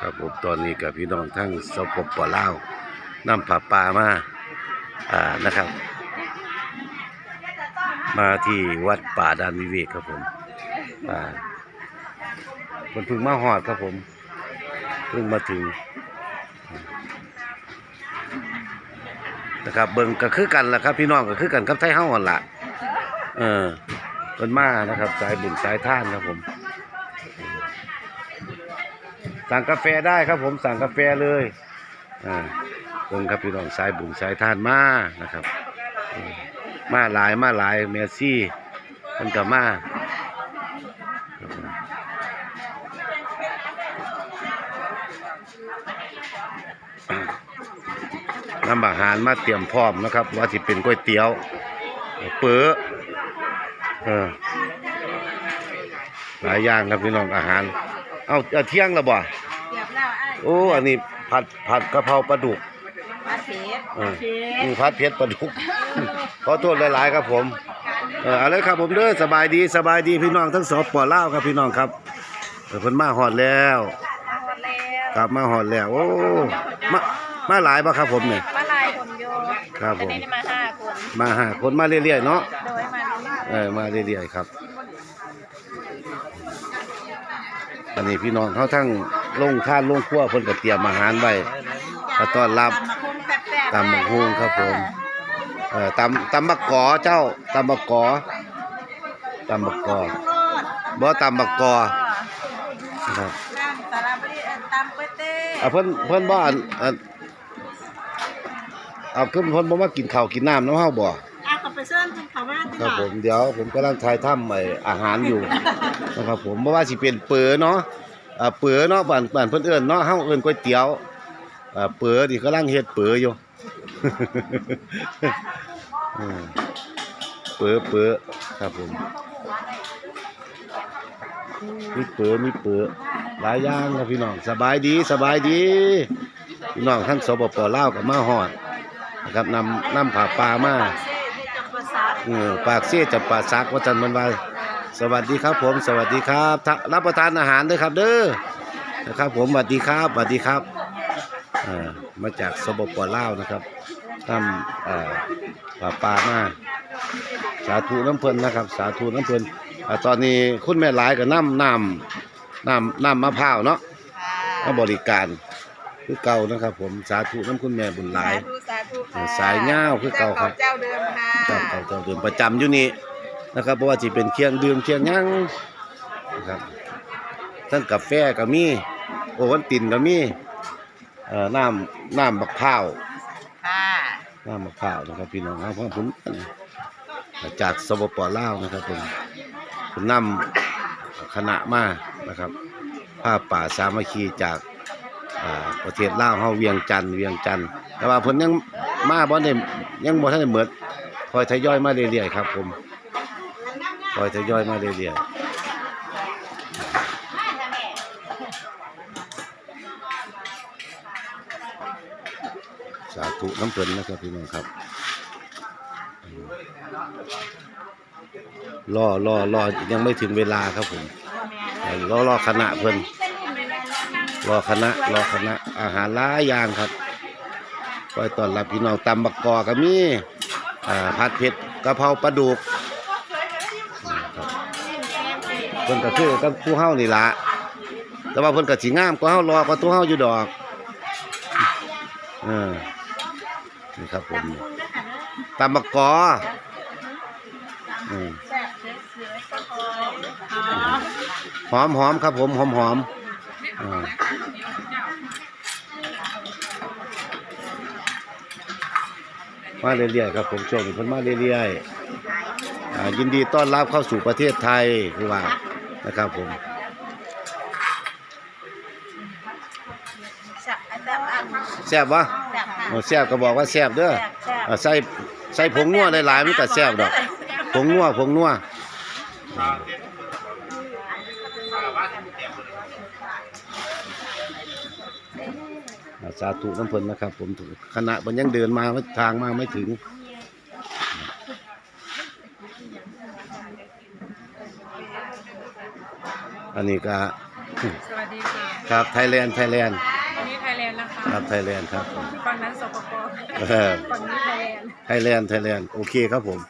ครับผมตอนนี้กับพี่น้องทั้งสปปลาวนำผาป่ามาอ่านะครับ มาที่วัดป่าดานวิเวกครับผมอ่ามันเพิ่งมาหอดครับผมเพิ่งมาถึงนะครับเบิ่งก็คือกันแหละครับ พี่น้องก็คือกันกับไทยเฮาหันละเออเพิ่นมานะครับ สายบุญสายท่านครับผม สั่งกาแฟได้ครับผมสั่งกาแฟเลยอ่าเบิ่งครับพี่น้องสายบุญสายทานมานะครับ มาหลายมาหลายเมสซี่มันก็มาครับผมนำอาหารมาเตรียมพร้อมนะครับ ว่าสิเป็นก๋วยเตี๋ยว เปื้อเออหลายอย่างครับพี่น้องอาหาร เอาเอาเที่ยงแล้วบ่เกือบแล้วไอ้โอ้ อันนี้ผัดผัดกะเพราปลาดุกมาเทสเอออืมผัดเผ็ดปลาดุก ขอโทษหลาย ๆ ครับผม เออเอาเลยครับผมเด้อสบายดีสบายดีพี่น้องทั้งสองปอเล่าวครับพี่น้องครับเออเพิ่นมาหอดแล้ว มาหมดแล้วกลับมาหอดแล้ว โอ้มามาหลายป่ะครับผมเนี่ย มาลายคนโยครับผมอันนี้ได้มาห้าคน มาหาคนมาเรื่อยๆเนาะโดยมาเรื่อยเออมาเรื่อยๆครับ อันนี้พี่น้องเขาทั้งลงท่านลงครัวเพิ่นก็เตรียมอาหารไว้ๆก็ต้อนรับตำมะฮุ่งแซ่บๆตำบักหุ่งครับผมเออตำตำบักกอเจ้าตำบักกอตำบักกอบ่ตำบักกอนะครับน้ำสาราบดีเอ่อตำก๋วยเตี๋ยวอะเพิ่นเพิ่นบ่อันอันเอาเพิ่นเพิ่นบ่มากินข้าวกินน้ำน้ำเฮาบ่อะก็ไป เชิญจุ่มเขามาที่ครับหผลัมเดี๋ยวผมกำลังทายถ้ำไอ้อาหารอยู่ นะครับผมบ่ว่าสิเป็นเป๋อเนาะอ่าเป๋อเนาะบ้านบ้านเพิ่นเอิ้นเนาะเฮาเอิ้นก๋วยเตี๋ยวอ่าเป๋อนี่กำลังเฮ็ดเป๋ออยู่ อืมเป๋อเป๋อครับผมมีเป๋อมีเป๋อหลายอย่างครับพี่น้องสบายดีสบายดีพี่น้องทั้งสปปลาวก็มาฮอดนะครับนำนำผ้าป่ามา เเออปากเสียจับปากซักว่าจันมันว่าสวัสดีครับผม สวัสดีครับรับประทานอาหารด้วยครับเด้อนะครับ ผมสวัสดีครับสวัสดีครับมาจากสปปลาวนะครับทำเอ่อป่าปลามาสาธุน้ำเพลินนะครับ สาธุน้ำเพลินตอนนี้คุณแม่หลายกับน้ำน้ำน้ำน้ำมะพร้าวเนาะค่ะมาบริการคือเก่านะครับ ผมสาธุน้ำคุณแม่บุญหลายสาธุสา ธุค่ะสายเหง้าคือเก่าครับ เจ้าเดิมค่ะเจ้าเก่าเจ้าเดิมประจำอยู่นี่นะครับเพราะว่าจะเป็นเคียงดื่มเคียงหยังนะครับทั้งกาแฟก็มีโอวันตินก็มีเอ่อน้ำน้ำมะพร้าวค่ะน้ำมะพร้าวนะครับพี่น้องครับเพราะผมจากสปปลาวนะครับผมผมนำคณะมานะครับผ้าป่าสามัคคีจากอ่า ประเทศลาวเฮาเวียงจันทน์เวียงจันทน์แต่ว่าเพิ่นยังมาบ่ได้ยังบ่ทันได้เหมดคอยทยอยมาเรื่อยๆครับ ผมคอยทยอยมาเรื่อยๆสาธุน้ำเพลินนะครับพี่น้องครับรอรอรอยังไม่ถึงเวลาครับผมรอรอคณะเพลิน รอคณะรอคณะอาหารหลายอย่างครับคอยต้อนรับพี่น้องตำบักกอก็มีอ่าผัดเผ็ดกะเพราปลาดุกครับเพิ่นก็คือกับผู้เฮานี่ละแต่ว่าเพิ่นก็สิงามกว่าเฮารอกว่าตัวเฮาอยู่ดอกเออนี่ครับผมตำบักกออืมหอมหอมครับผมหอมหอมอ่า มาเรื่อยๆครับผมช่วงนี้เพิ่นมาเรื่อยๆอ่ายินดีต้อนรับเข้าสู่ประเทศไทยคือว่านะครับผมแซ่บแซ่บอันแซ่บวะแซ่บค่ะเออแซ่บก็บอกว่าแซ่บเด้อแซ่บแซ่บอ่าใส่ใส่ผงนัวหลายๆมันก็แซ่บดอกผงนัวผงนัวอ่า สาธุน้ำเพิ่นนะครับ ผมคณะมันยังเดินมาทางมาไม่ถึงอันนี้ก็สวัสดีค่ะครับไทยแลนด์ไทยแลนด์อันนี้ไทยแลนด์นะคะครับไทยแลนด์ครับผมฝั่งนั้นสปปเออฝั่งนี้ไทยแลนด์ไทยแลนด์ไทยแลนด์โอเคครับผม